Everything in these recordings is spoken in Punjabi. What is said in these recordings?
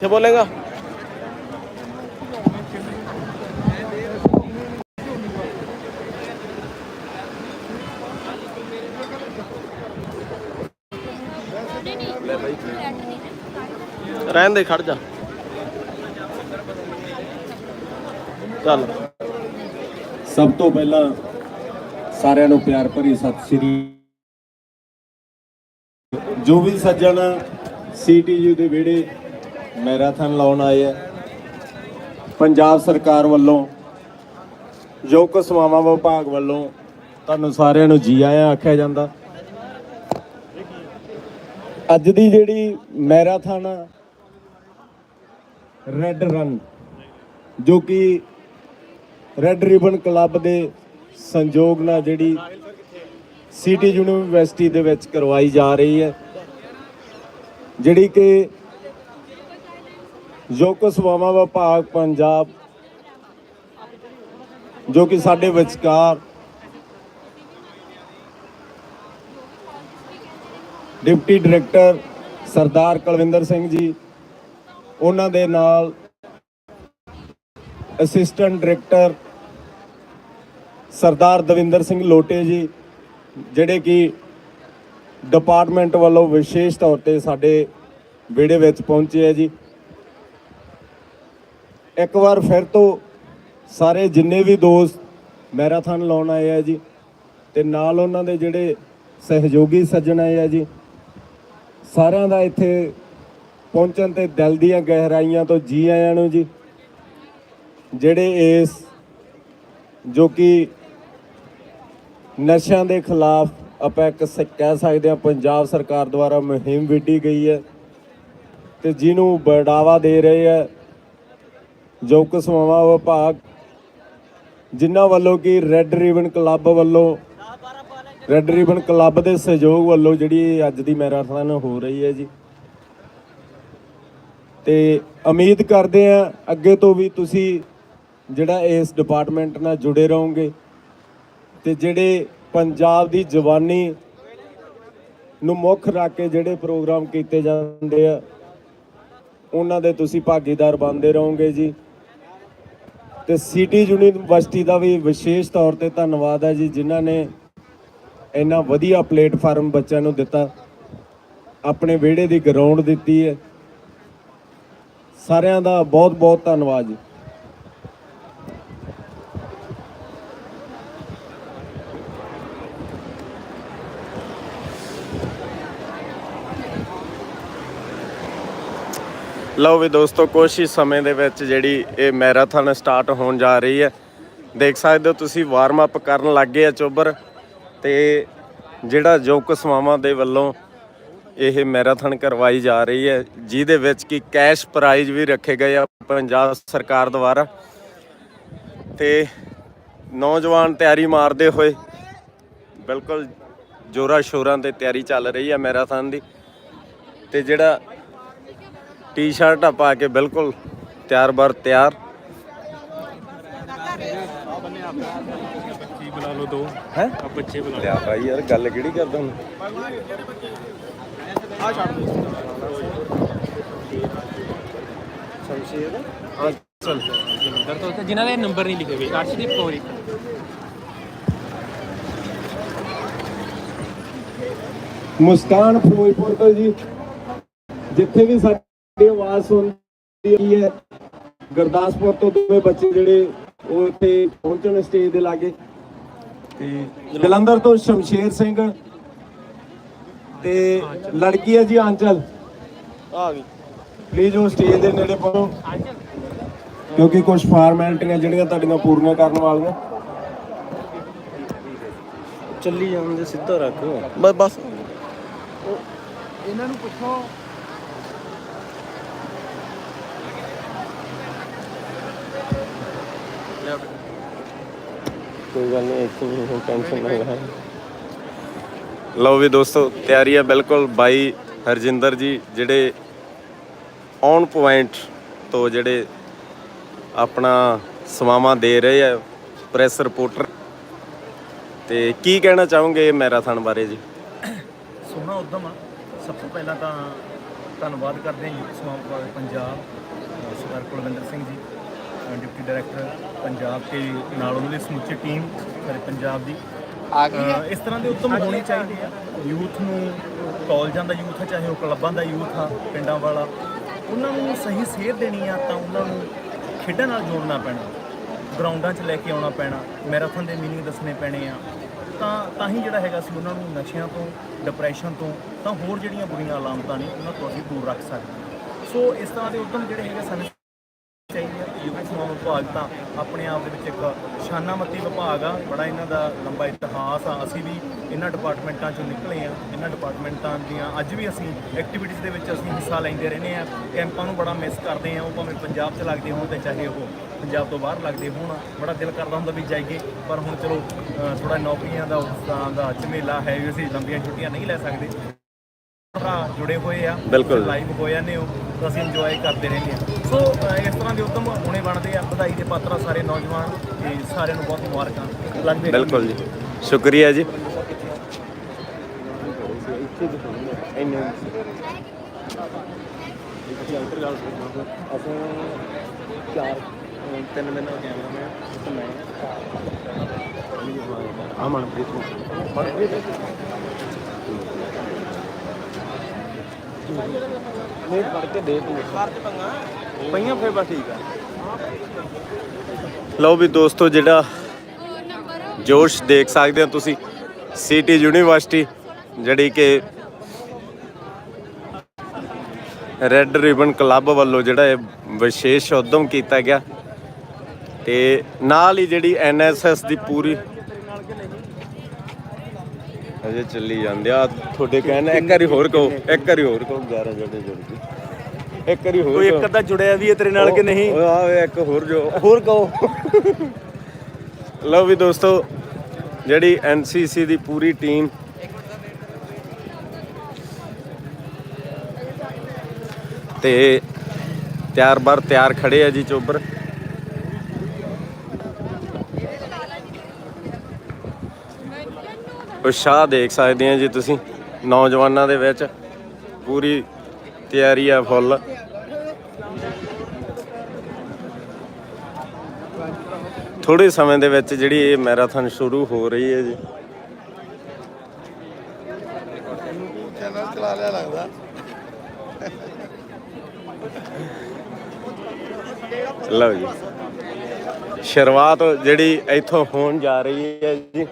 ਕਿੱਥੇ ਬੋਲੇਗਾ? ਰਹਿਣ ਦੇ, ਖੜ ਜਾ। ਚੱਲ। ਸਭ ਤੋਂ ਪਹਿਲਾਂ ਸਾਰਿਆਂ ਨੂੰ ਪਿਆਰ ਭਰੀ ਸਤਿ ਸ੍ਰੀ ਜੋ ਵੀ ਸੱਜਣ ਸੀਟੀਯੂ ਦੇ ਵਿਹੜੇ ਮੈਰਾਥਨ ਲਾਉਣ ਆਏ ਹੈ ਪੰਜਾਬ ਸਰਕਾਰ ਵੱਲੋਂ ਯੋਗ ਸੇਵਾਵਾਂ ਵਿਭਾਗ ਵੱਲੋਂ ਤੁਹਾਨੂੰ ਸਾਰਿਆਂ ਨੂੰ ਜੀ ਆਇਆਂ ਆਖਿਆ ਜਾਂਦਾ। ਅੱਜ ਦੀ ਜਿਹੜੀ ਮੈਰਾਥਨ ਰੈੱਡ ਰਨ ਜੋ ਕਿ ਰੈੱਡ ਰਿਬਨ ਕਲੱਬ ਦੇ ਸੰਯੋਗ ਨਾਲ ਜਿਹੜੀ ਸਿਟੀ ਯੂਨੀਵਰਸਿਟੀ ਦੇ ਵਿੱਚ ਕਰਵਾਈ ਜਾ ਰਹੀ ਹੈ। ਜਿਹੜੀ ਕਿ ਯੋਗ ਸੇਵਾਵਾਂ ਵਿਭਾਗ, ਪੰਜਾਬ, ਜੋ ਕਿ ਸਾਡੇ ਵਿਚਕਾਰ ਡਿਪਟੀ ਡਾਇਰੈਕਟਰ ਸਰਦਾਰ ਕੁਲਵਿੰਦਰ ਸਿੰਘ ਜੀ, ਉਹਨਾਂ ਦੇ ਨਾਲ ਅਸਿਸਟੈਂਟ ਡਾਇਰੈਕਟਰ ਸਰਦਾਰ ਦਵਿੰਦਰ ਸਿੰਘ ਲੋਟੇ ਜੀ, ਜਿਹੜੇ ਕਿ ਡਿਪਾਰਟਮੈਂਟ ਵੱਲੋਂ ਵਿਸ਼ੇਸ਼ ਤੌਰ ਤੇ ਸਾਡੇ ਵਿਹੜੇ ਵਿੱਚ ਪਹੁੰਚੇ ਆ ਜੀ। ਇੱਕ ਵਾਰ ਫਿਰ ਤੋਂ ਸਾਰੇ ਜਿੰਨੇ ਵੀ ਦੋਸਤ ਮੈਰਾਥਨ ਲਾਉਣ ਆਏ ਆ ਜੀ, ਤੇ ਨਾਲ ਉਹਨਾਂ ਦੇ ਜਿਹੜੇ ਸਹਿਯੋਗੀ ਸੱਜਣ ਆਏ ਆ ਜੀ, ਸਾਰਿਆਂ ਦਾ ਇੱਥੇ ਪਹੁੰਚਣ ਤੇ ਦਿਲ ਦੀਆਂ ਗਹਿਰਾਈਆਂ ਤੋਂ ਜੀ ਆਇਆਂ ਨੂੰ ਜੀ, ਜਿਹੜੇ ਇਸ ਜੋ ਕਿ ਨਸ਼ਿਆਂ ਦੇ ਖਿਲਾਫ ਆਪਾਂ ਇੱਕ ਸ- ਕਹਿ ਸਕਦੇ ਹਾਂ ਪੰਜਾਬ ਸਰਕਾਰ ਦੁਆਰਾ ਮੁਹਿੰਮ ਵਿੱਢੀ ਗਈ ਹੈ, ਤੇ ਜਿਹਨੂੰ ਬੜਾਵਾ ਦੇ ਰਹੇ ਹੈ ਜੋ ਕਿ ਸਮਾਵਾ ਵਿਭਾਗ ਜਿਨ੍ਹਾਂ ਵੱਲੋਂ ਕਿ ਰੈੱਡ ਰਿਬਨ ਕਲੱਬ ਵੱਲੋਂ ਰੈੱਡ ਰਿਬਨ ਕਲੱਬ ਦੇ ਸਹਿਯੋਗ ਵੱਲੋਂ ਜਿਹੜੀ ਅੱਜ ਦੀ ਮੈਰਾਥਨ ਹੋ ਰਹੀ ਹੈ ਜੀ। ਤੇ ਉਮੀਦ ਕਰਦੇ ਆ ਅੱਗੇ ਤੋਂ ਵੀ ਤੁਸੀਂ ਜਿਹੜਾ ਇਸ ਡਿਪਾਰਟਮੈਂਟ ਨਾਲ ਜੁੜੇ ਰਹੋਗੇ ਤੇ ਜਿਹੜੇ ਪੰਜਾਬ ਦੀ ਜਵਾਨੀ ਨੂੰ ਮੁੱਖ ਰੱਖ ਕੇ ਜਿਹੜੇ ਪ੍ਰੋਗਰਾਮ ਕੀਤੇ ਜਾਂਦੇ ਆ, ਉਹਨਾਂ ਦੇ ਤੁਸੀਂ ਭਾਗੀਦਾਰ ਬਣਦੇ ਰਹੋਗੇ ਜੀ। ਤੇ ਸਿਟੀ ਯੂਨੀਵਰਸਿਟੀ ਦਾ ਵੀ ਵਿਸ਼ੇਸ਼ ਤੌਰ ਤੇ ਧੰਨਵਾਦ ਹੈ ਜੀ, ਜਿਨ੍ਹਾਂ ਨੇ ਇੰਨਾ ਵਧੀਆ ਪਲੇਟਫਾਰਮ ਬੱਚਿਆਂ ਨੂੰ ਦਿੱਤਾ। ਆਪਣੇ ਵਿਹੜੇ ਦੀ ਗਰਾਊਂਡ ਦਿੱਤੀ ਹੈ। ਸਾਰਿਆਂ ਦਾ ਬਹੁਤ ਬਹੁਤ ਧੰਨਵਾਦ ਜੀ। ਲਓ ਵੀ ਦੋਸਤੋ, ਕੁਛ ਹੀ ਸਮੇਂ ਦੇ ਵਿੱਚ ਜਿਹੜੀ ਇਹ ਮੈਰਾਥਨ ਸਟਾਰਟ ਹੋਣ ਜਾ ਰਹੀ ਹੈ। ਦੇਖ ਸਕਦੇ ਹੋ ਤੁਸੀਂ ਵਾਰਮ ਅਪ ਕਰਨ ਲੱਗੇ ਆ ਚੋਬਰ। ਤੇ ਜਿਹੜਾ ਯੋਗ ਸਮਾਵਾਂ ਦੇ ਵੱਲੋਂ ਇਹ ਮੈਰਾਥਨ ਕਰਵਾਈ ਜਾ ਰਹੀ ਹੈ, ਜਿਹਦੇ ਵਿੱਚ ਕੀ ਕੈਸ਼ ਪ੍ਰਾਈਜ਼ ਵੀ ਰੱਖੇ ਗਏ ਆ ਪੰਜਾਬ ਸਰਕਾਰ ਦੁਆਰਾ। ਤੇ ਨੌਜਵਾਨ ਤਿਆਰੀ ਮਾਰਦੇ ਹੋਏ ਬਿਲਕੁਲ ਜੋਰਾ ਸ਼ੋਰਾਂ ਤੇ ਤਿਆਰੀ ਚੱਲ ਰਹੀ ਹੈ ਮੈਰਾਥਨ ਦੀ। ਤੇ ਜਿਹੜਾ ਟੀ-ਸ਼ਰਟ ਪਾ ਕੇ ਬਿਲਕੁਲ ਤਿਆਰ ਬਰ ਤਿਆਰ। ਬੱਚੀ ਬੁਲਾ ਲਓ ਦੋ ਹੈ? ਆ ਬੱਚੇ ਬੁਲਾ ਲਿਆ ਭਾਈ ਯਾਰ ਗੱਲ ਕਿਹੜੀ ਕਰਦਾ ਹੁਣ? ਸ਼ਮਸ਼ੀਰ? ਹਾਂ ਚਲ। ਜਲੰਧਰ ਤੋਂ ਤੇ ਜਿਨ੍ਹਾਂ ਦੇ ਨੰਬਰ ਨਹੀਂ ਲਿਖੇ ਹੋਏ ਅਰਸ਼ਦੀਪ ਕੌਰ ਇੱਕ। ਮੁਸਕਾਨ ਫਿਰੋਜ਼ਪੁਰ ਤੋਂ ਜੀ। ਜਿੱਥੇ ਵੀ ਸਾਡੀ ਆਵਾਜ਼ ਸੁਣਦੀ ਹੈ। ਗੁਰਦਾਸਪੁਰ ਤੋਂ ਦੋਵੇਂ ਬੱਚੇ ਜਿਹੜੇ ਉਹ ਇੱਥੇ ਪਹੁੰਚਣ ਸਟੇਜ ਦੇ ਲਾਗੇ। ਤੇ ਜਲੰਧਰ ਤੋਂ ਸ਼ਮਸ਼ੇਰ ਸਿੰਘ ਤੇ ਲੜਕੀ ਹੈ ਜੀ ਆਂਚਲ। ਆ ਗਈ। ਪਲੀਜ਼ ਉਹ ਸਟੇਜ ਦੇ ਨੇੜੇ ਪਹੁੰਚੋ। ਕਿਉਂਕਿ ਕੁਝ ਫਾਰਮੈਲਿਟੀਆਂ ਜਿਹੜੀਆਂ ਤੁਹਾਡੀਆਂ ਪੂਰੀਆਂ ਕਰਨ ਵਾਲੀਆਂ। ਚੱਲੀ ਜਾਂਦੇ ਸਿੱਧਾ ਰੱਖ। ਬਸ ਇਹਨਾਂ ਨੂੰ ਪੁੱਛੋ ਕੋਈ ਗੱਲ ਨਹੀਂ ਇੱਥੇ ਵੀ ਹੋ ਟੈਨਸ਼ਨ ਨਾ ਲੈ। ਲਓ ਵੀ ਦੋਸਤੋ ਤਿਆਰੀ ਹੈ ਬਿਲਕੁਲ ਬਾਈ ਹਰਜਿੰਦਰ ਜੀ ਜਿਹੜੇ ਔਨ ਪੁਆਇੰਟ ਤੋਂ ਜਿਹੜੇ ਆਪਣਾ ਸਮਾਵਾਂ ਦੇ ਰਹੇ ਆ ਪ੍ਰੈਸ ਰਿਪੋਰਟਰ ਤੇ ਕੀ ਕਹਿਣਾ ਚਾਹੋਗੇ ਮੈਰਾਥਨ ਬਾਰੇ ਜੀ? ਸੋਹਣਾ ਉਦਮ ਆ। ਸਭ ਤੋਂ ਪਹਿਲਾਂ ਤਾਂ ਧੰਨਵਾਦ ਕਰਦੇ ਹਾਂ ਯੂਥ ਸਮਾਜ ਪੰਜਾਬ ਸਰਦਾਰ ਕੁਲਵਿੰਦਰ ਸਿੰਘ ਜੀ। ਡਿਪਟੀ ਡਾਇਰੈਕਟਰ ਪੰਜਾਬ ਤੇ ਨਾਲ ਉਹਨਾਂ ਦੀ ਸਮੁੱਚੀ ਟੀਮ ਸਾਰੇ ਪੰਜਾਬ ਦੀ। ਇਸ ਤਰ੍ਹਾਂ ਦੇ ਉੱਦਮ ਹੋਣੇ ਚਾਹੀਦੇ ਆ ਯੂਥ ਨੂੰ ਕਾਲਜਾਂ ਦਾ ਯੂਥ ਆ ਚਾਹੇ ਉਹ ਕਲੱਬਾਂ ਦਾ ਯੂਥ ਆ ਪਿੰਡਾਂ ਵਾਲਾ ਉਹਨਾਂ ਨੂੰ ਸਹੀ ਸੇਧ ਦੇਣੀ ਆ ਤਾਂ ਉਹਨਾਂ ਨੂੰ ਖੇਡਾਂ ਨਾਲ ਜੋੜਨਾ ਪੈਣਾ। ਗਰਾਊਂਡਾਂ 'ਚ ਲੈ ਕੇ ਆਉਣਾ ਪੈਣਾ ਮੈਰਾਥਨ ਦੇ ਮੀਨਿੰਗ ਦੱਸਣੇ ਪੈਣੇ ਆ। ਤਾਂ ਤਾਂ ਹੀ ਜਿਹੜਾ ਹੈਗਾ ਸੀ ਉਹਨਾਂ ਨੂੰ ਨਸ਼ਿਆਂ ਤੋਂ ਡਿਪਰੈਸ਼ਨ ਤੋਂ ਤਾਂ ਹੋਰ ਜਿਹੜੀਆਂ ਬੁਰੀਆਂ ਅਲਾਮਤਾਂ ਨੇ ਉਹਨਾਂ ਤੋਂ ਅਸੀਂ ਦੂਰ ਰੱਖ ਸਕਦੇ ਹਾਂ। ਸੋ ਇਸ ਤਰ੍ਹਾਂ ਦੇ ਉਦਮ ਜਿਹੜੇ ਹੈਗੇ ਸਾਨੂੰ ਆ ਵਿਭਾਗ ਤਾਂ ਆਪਣੇ ਆਪ ਦੇ ਵਿੱਚ ਇੱਕ ਸ਼ਾਨਾਮਤੀ ਵਿਭਾਗ ਆ। ਬੜਾ ਇਹਨਾਂ ਦਾ ਲੰਬਾ ਇਤਿਹਾਸ ਆ। ਅਸੀਂ ਵੀ ਇਹਨਾਂ ਡਿਪਾਰਟਮੈਂਟਾਂ ਚੋਂ ਨਿਕਲੇ ਆ। ਇਹਨਾਂ ਡਿਪਾਰਟਮੈਂਟਾਂ ਦੀਆਂ ਅੱਜ ਵੀ ਅਸੀਂ ਐਕਟੀਵਿਟੀਜ਼ ਦੇ ਵਿੱਚ ਅਸੀਂ ਹਿੱਸਾ ਲੈਂਦੇ ਰਹਿੰਦੇ ਆ। ਕੈਂਪਾਂ ਨੂੰ ਬੜਾ ਮਿਸ ਕਰਦੇ ਆ। ਉਹ ਭਾਵੇਂ ਪੰਜਾਬ 'ਚ ਲੱਗਦੇ ਹੋਣ ਤੇ ਚਾਹੇ ਉਹ ਪੰਜਾਬ ਤੋਂ ਬਾਹਰ ਲੱਗਦੇ ਹੋਣ। ਬੜਾ ਦਿਲ ਕਰਦਾ ਹੁੰਦਾ ਵੀ ਜਾਈਏ। ਪਰ ਹੁਣ ਚਲੋ ਥੋੜਾ ਨੌਕਰੀਆਂ ਦਾ ਉਸ ਦਾ, ਝਮੇਲਾ ਹੈ ਵੀ ਅਸੀਂ ਲੰਬੀਆਂ ਛੁੱਟੀਆਂ ਨਹੀਂ ਲੈ ਸਕਦੇ। ਭਰਾ ਜੁੜੇ ਹੋਏ ਆ ਬਿਲਕੁਲ। ਲਾਈਵ ਹੋ ਜਾਂਦੇ ਹੋ ਤਾਂ ਅਸੀਂ ਇੰਜੋਏ ਕਰਦੇ ਰਹਿੰਦੇ ਆ ਸੋ ਇਸ ਤਰ੍ਹਾਂ ਦੇ ਉਦਮ ਹੋਣੇ ਬਣਦੇ ਆ ਵਧਾਈ ਦੇ ਪਾਤਰ ਸਾਰੇ ਨੌਜਵਾਨ ਤੇ ਸਾਰਿਆਂ ਨੂੰ ਬਹੁਤ ਮੁਬਾਰਕਾਂ ਲੱਗਦੇ। ਬਿਲਕੁਲ ਜੀ ਸ਼ੁਕਰੀਆ ਜੀ ਤਿੰਨ ਦਿਨ ਹੋ ਗਏ ਮੈਂ ਤੇ ਮੈਂ ਅਮਨਪ੍ਰੀਤ ਨੂੰ ਨਹੀਂ ਫੜ ਕੇ ਦੇ ਤੂੰ ਪਈਆਂ ਫੇਰ ਬਸ ਠੀਕ ਆ। ਲਓ ਵੀ ਦੋਸਤੋ ਜਿਹੜਾ ਜੋਸ਼ ਦੇਖ ਸਕਦੇ ਹੋ ਤੁਸੀਂ ਸਿਟੀ ਯੂਨੀਵਰਸਿਟੀ ਜਿਹੜੀ ਕਿ ਰੈੱਡ ਰਿਬਨ ਕਲੱਬ ਵੱਲੋਂ ਜਿਹੜਾ ਇਹ ਵਿਸ਼ੇਸ਼ ਉਦਮ ਕੀਤਾ ਗਿਆ। ਤੇ ਨਾਲ ਹੀ ਜਿਹੜੀ ਐਨਐਸਐਸ ਦੀ ਪੂਰੀ ਅਜੇ ਚੱਲੀ ਜਾਂਦੇ ਆ। ਤੁਹਾਡੇ ਕਹਿਣ ਇੱਕ ਵਾਰੀ ਹੋਰ ਕਹੋ ਇੱਕ ਵਾਰੀ ਹੋਰ ਕਹੋ। 11 ਜਿਹੜੇ ਜੁੜ ਗਏ ਇੱਕ ਵਾਰੀ ਹੋਰ ਕੋਈ। ਇੱਕ ਅੱਧਾ ਜੁੜਿਆ ਵੀ ਹੈ ਤੇਰੇ ਨਾਲ ਕਿ ਨਹੀਂ? ਉਹ ਆ ਇੱਕ ਹੋਰ ਜੋ। ਹੋਰ ਕਹੋ। ਲਓ ਵੀ ਦੋਸਤੋ ਜਿਹੜੀ ਐਨਸੀਸੀ ਦੀ ਪੂਰੀ ਟੀਮ ਤੇ ਤਿਆਰ ਬਰ ਤਿਆਰ ਖੜੇ ਆ ਜੀ ਚੋਬਰ। ਉਤਸ਼ਾਹ ਦੇਖ ਸਕਦੇ ਆ ਜੀ ਤੁਸੀਂ। ਨੌਜਵਾਨਾਂ ਦੇ ਵਿੱਚ ਪੂਰੀ ਤਿਆਰੀ ਆ ਫੁੱਲ। ਥੋੜੇ ਸਮੇਂ ਦੇ ਵਿੱਚ ਜਿਹੜੀ ਇਹ ਮੈਰਾਥਨ ਸ਼ੁਰੂ ਹੋ ਰਹੀ ਹੈ ਜੀ। ਲਓ ਜੀ। ਸ਼ੁਰੂਆਤ ਜਿਹੜੀ ਇੱਥੋਂ ਹੋਣ ਜਾ ਰਹੀ ਹੈ ਜੀ।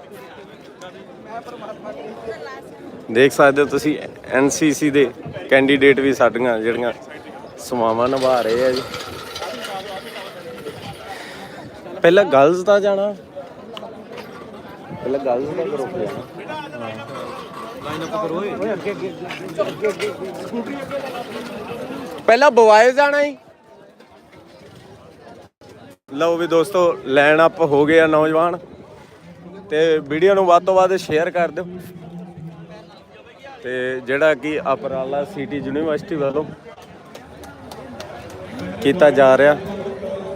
ਦੇਖ ਸਕਦੇ ਹੋ ਤੁਸੀਂ ਐਨਸੀਸੀ ਦੇ ਕੈਂਡੀਡੇਟ ਵੀ ਸਾਡੀਆਂ ਜਿਹੜੀਆਂ ਸਮਾਵਾਂ ਨਿਭਾ ਰਹੇ ਆ ਜੀ। ਪਹਿਲਾਂ ਗਰਲਸ ਦਾ ਜਾਣਾ। ਪਹਿਲਾਂ ਗਰਲਸ ਦਾ ਗਰੁੱਪ ਜਾਣਾ ਪਹਿਲਾਂ ਬੁਆਏ ਜਾਣਾ ਹੀ ਲਓ ਵੀ ਦੋਸਤੋ ਲਾਈਨ ਅਪ ਹੋ ਗਏ ਆ ਨੌਜਵਾਨ। ਤੇ ਵੀਡੀਓ ਨੂੰ ਵੱਧ ਤੋਂ ਵੱਧ ਸ਼ੇਅਰ ਕਰ ਦਿਓ। ਤੇ ਜਿਹੜਾ ਕਿ ਅਪਰਾਲਾ ਸਿਟੀ ਯੂਨੀਵਰਸਿਟੀ ਵੱਲੋਂ ਕੀਤਾ ਜਾ ਰਿਹਾ।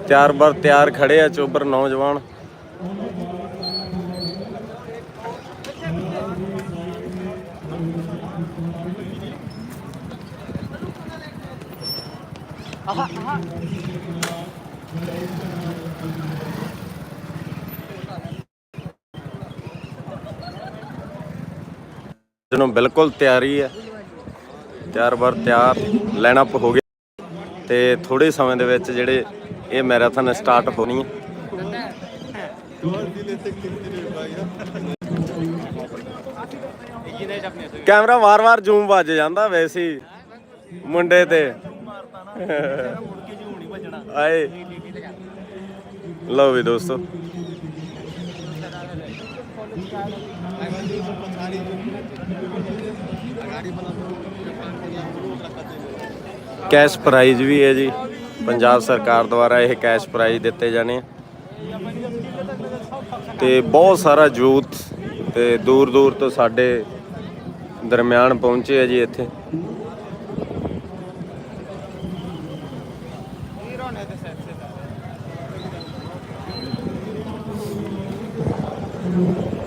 ਤਿਆਰ ਬਰ ਤਿਆਰ ਖੜੇ ਆ ਚੋਬਰ ਨੌਜਵਾਨ। ਜਿਹਨੂੰ ਬਿਲਕੁਲ ਤਿਆਰੀ ਹੈ। ਤਿਆਰ ਬਰ ਤਿਆਰ ਲਾਈਨ ਅਪ ਹੋ ਗਿਆ ਤੇ ਥੋੜੇ ਸਮੇਂ ਦੇ ਵਿੱਚ ਜਿਹੜੇ ਇਹ ਮੈਰਾਥਨ ਸਟਾਰਟ ਹੋਣੀ ਹੈ। ਕੈਮਰਾ ਵਾਰ-ਵਾਰ ਜ਼ੂਮ ਵੱਜ ਜਾਂਦਾ ਵੈਸੇ ਮੁੰਡੇ ਤੇ। ਆਏ। ਲਓ ਵੀ ਦੋਸਤੋ। ਕੈਸ਼ ਪ੍ਰਾਈਜ਼ ਵੀ ਹੈ ਜੀ। ਪੰਜਾਬ ਸਰਕਾਰ ਦੁਆਰਾ ਇਹ ਕੈਸ਼ ਪ੍ਰਾਈਜ਼ ਦਿੱਤੇ ਜਾਣੇ। ਆ ਤੇ ਬਹੁਤ ਸਾਰਾ ਯੂਥ ਤੇ ਦੂਰ ਦੂਰ ਤੋਂ ਸਾਡੇ ਦਰਮਿਆਨ ਪਹੁੰਚੇ ਆ ਜੀ ਇੱਥੇ। ਉਹ ਤਾਲੀਆਂ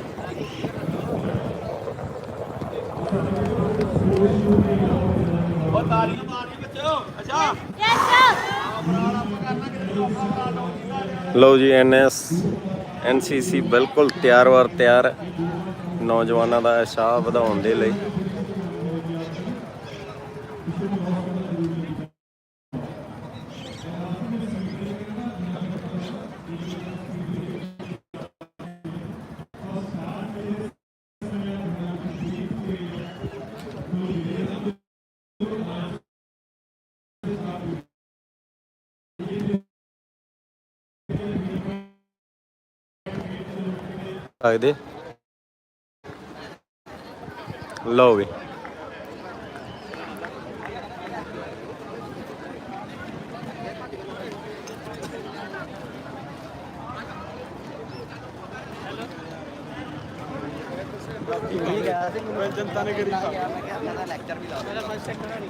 ਲਓ ਜੀ ਐਨਐਸ ਐਨਸੀਸੀ ਬਿਲਕੁਲ ਤਿਆਰ ਵਾਰ ਤਿਆਰ ਨੌਜਵਾਨਾਂ ਦਾ ਉਤਸ਼ਾਹ ਵਧਾਉਣ ਦੇ ਲਈ। ਲੱਗਦੇ ਲਓ ਵੀ। ਮੈਂ ਜਨਤਾ ਨੇ ਕਰੀ ਸਾ ਲੈਕਚਰ ਵੀ ਲਾ ਮੇਰਾ ਫਸਟ ਸੈਕਟਰ ਨਹੀਂ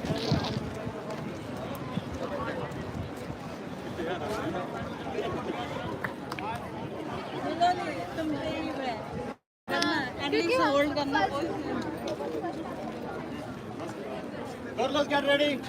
Carlos, get ready.